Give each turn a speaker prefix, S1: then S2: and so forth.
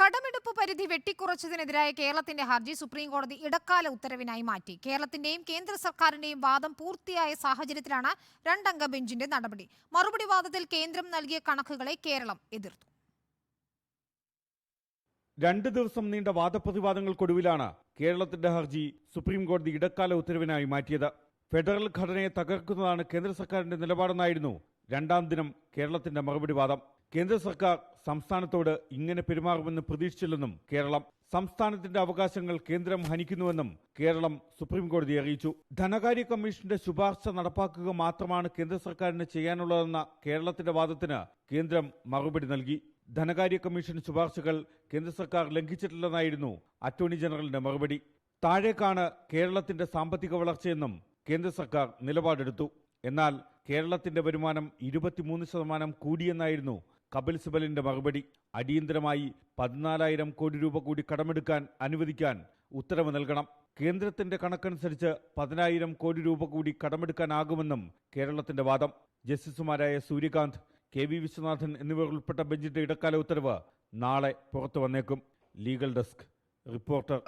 S1: കടമെടുപ്പ് പരിധി വെട്ടിക്കുറച്ചതിനെതിരായ കേരളത്തിന്റെ ഹർജി സുപ്രീം കോടതി ഇടക്കാല ഉത്തരവിനായി മാറ്റി. കേരളത്തിന്റെയും കേന്ദ്ര സർക്കാരിന്റെയും വാദം പൂർത്തിയായ സാഹചര്യത്തിലാണ് രണ്ടംഗ ബെഞ്ചിന്റെ നടപടി. മറുപടി വാദത്തിൽ കേന്ദ്രം നൽകിയ കണക്കുകളെ കേരളം എതിർത്തു.
S2: രണ്ട് ദിവസം നീണ്ട വാദപ്രതിവാദങ്ങൾക്കൊടുവിലാണ് കേരളത്തിന്റെ ഹർജി സുപ്രീം കോടതി ഇടക്കാല ഉത്തരവിനായി മാറ്റിയത്. ഫെഡറൽ ഘടനയെ തകർക്കുന്നതാണ് കേന്ദ്ര സർക്കാരിന്റെ നിലപാടെന്നായിരുന്നു രണ്ടാം ദിനം കേരളത്തിന്റെ മറുപടി വാദം. കേന്ദ്ര സർക്കാർ സംസ്ഥാനത്തോട് ഇങ്ങനെ പെരുമാറുമെന്ന് പ്രതീക്ഷിച്ചില്ലെന്നും കേരളം സംസ്ഥാനത്തിന്റെ അവകാശങ്ങൾ കേന്ദ്രം ഹനിക്കുന്നുവെന്നും കേരളം സുപ്രീംകോടതി അറിയിച്ചു. ധനകാര്യ കമ്മീഷന്റെ ശുപാർശ നടപ്പാക്കുക മാത്രമാണ് കേന്ദ്ര സർക്കാരിന് ചെയ്യാനുള്ളതെന്ന കേരളത്തിന്റെ വാദത്തിന് കേന്ദ്രം മറുപടി നൽകി. ധനകാര്യ കമ്മീഷൻ ശുപാർശകൾ കേന്ദ്ര സർക്കാർ ലംഘിച്ചിട്ടില്ലെന്നായിരുന്നു അറ്റോർണി ജനറലിന്റെ മറുപടി. താഴേക്കാണ് കേരളത്തിന്റെ സാമ്പത്തിക വളർച്ചയെന്നും കേന്ദ്ര സർക്കാർ നിലപാടെടുത്തു. എന്നാൽ കേരളത്തിന്റെ വരുമാനം ഇരുപത്തിമൂന്ന് ശതമാനം കൂടിയെന്നായിരുന്നു കപിൽ സിബലിന്റെ മറുപടി അടിയന്തരമായി പതിനാലായിരം കോടി രൂപ കൂടി കടമെടുക്കാൻ അനുവദിക്കാൻ ഉത്തരവ് നൽകണം. കേന്ദ്രത്തിന്റെ കണക്കനുസരിച്ച് പതിനായിരം കോടി രൂപ കൂടി കടമെടുക്കാനാകുമെന്നും കേരളത്തിന്റെ വാദം. ജസ്റ്റിസുമാരായ സൂര്യകാന്ത് കെ വി വിശ്വനാഥൻ എന്നിവർ ഉൾപ്പെട്ട ബെഞ്ചിന്റെ ഇടക്കാല ഉത്തരവ് നാളെ പുറത്തു വന്നേക്കും. Legal desk reporter.